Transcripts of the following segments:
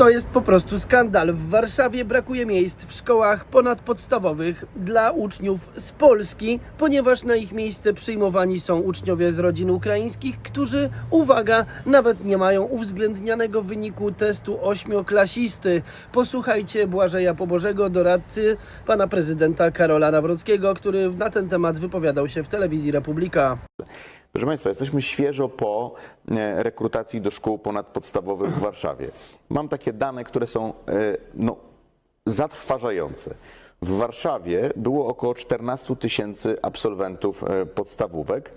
To jest po prostu skandal. W Warszawie brakuje miejsc w szkołach ponadpodstawowych dla uczniów z Polski, ponieważ na ich miejsce przyjmowani są uczniowie z rodzin ukraińskich, którzy, uwaga, nawet nie mają uwzględnianego wyniku testu ośmioklasisty. Posłuchajcie Błażeja Pobożego, doradcy pana prezydenta Karola Nawrockiego, który na ten temat wypowiadał się w telewizji Republika. Proszę Państwa, jesteśmy świeżo po e, rekrutacji do szkół ponadpodstawowych w Warszawie. Mam takie dane, które są e, no, zatrważające. W Warszawie było około 14 tysięcy absolwentów e, podstawówek.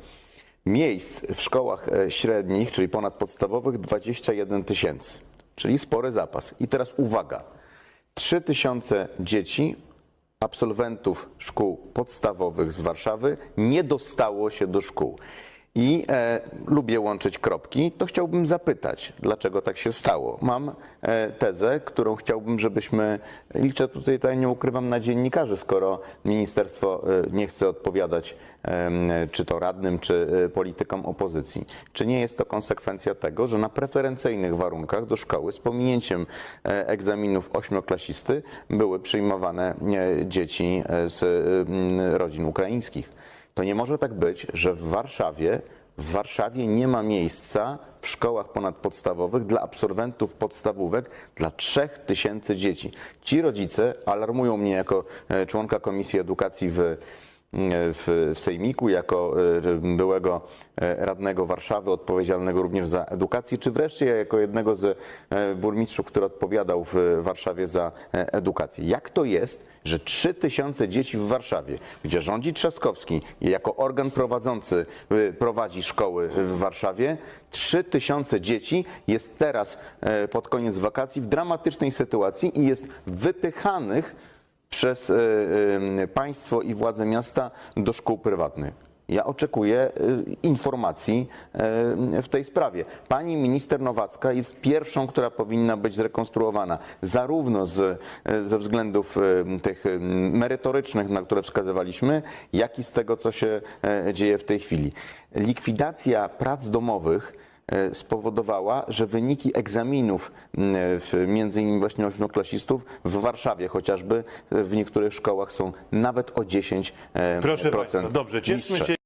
Miejsc w szkołach średnich, czyli ponadpodstawowych, 21 tysięcy, czyli spory zapas. I teraz uwaga: 3 tysiące dzieci absolwentów szkół podstawowych z Warszawy nie dostało się do szkół. I e, lubię łączyć kropki, to chciałbym zapytać, dlaczego tak się stało. Mam e, tezę, którą chciałbym, żebyśmy, liczę tutaj, tutaj nie ukrywam na dziennikarzy, skoro ministerstwo e, nie chce odpowiadać czy to radnym, czy e, politykom opozycji. Czy nie jest to konsekwencja tego, że na preferencyjnych warunkach do szkoły z pominięciem e, egzaminów ośmioklasisty były przyjmowane e, dzieci z rodzin ukraińskich? To nie może tak być, że w Warszawie, w Warszawie nie ma miejsca w szkołach ponadpodstawowych dla absolwentów podstawówek dla 3000 dzieci. Ci rodzice alarmują mnie jako e, członka Komisji Edukacji w w, w Sejmiku, jako e, byłego e, radnego Warszawy, odpowiedzialnego również za edukację, czy wreszcie jako jednego z e, burmistrzów, który odpowiadał w Warszawie za edukację. Jak to jest, że 3000 dzieci w Warszawie, gdzie rządzi Trzaskowski jako organ prowadzący prowadzi szkoły w Warszawie, 3000 dzieci jest teraz pod koniec wakacji w dramatycznej sytuacji i jest wypychanych przez e, e, państwo i władze miasta do szkół prywatnych. Ja oczekuję e, informacji w tej sprawie. Pani minister Nowacka jest pierwszą, która powinna być zrekonstruowana, zarówno z, ze względów tych merytorycznych, na które wskazywaliśmy, jak i z tego, co się dzieje w tej chwili. Likwidacja prac domowych spowodowała, że wyniki egzaminów między innymi właśnie ośmioklasistów w Warszawie chociażby e, w niektórych szkołach są nawet o 10% Proszę Państwa, dobrze, cieszmy się.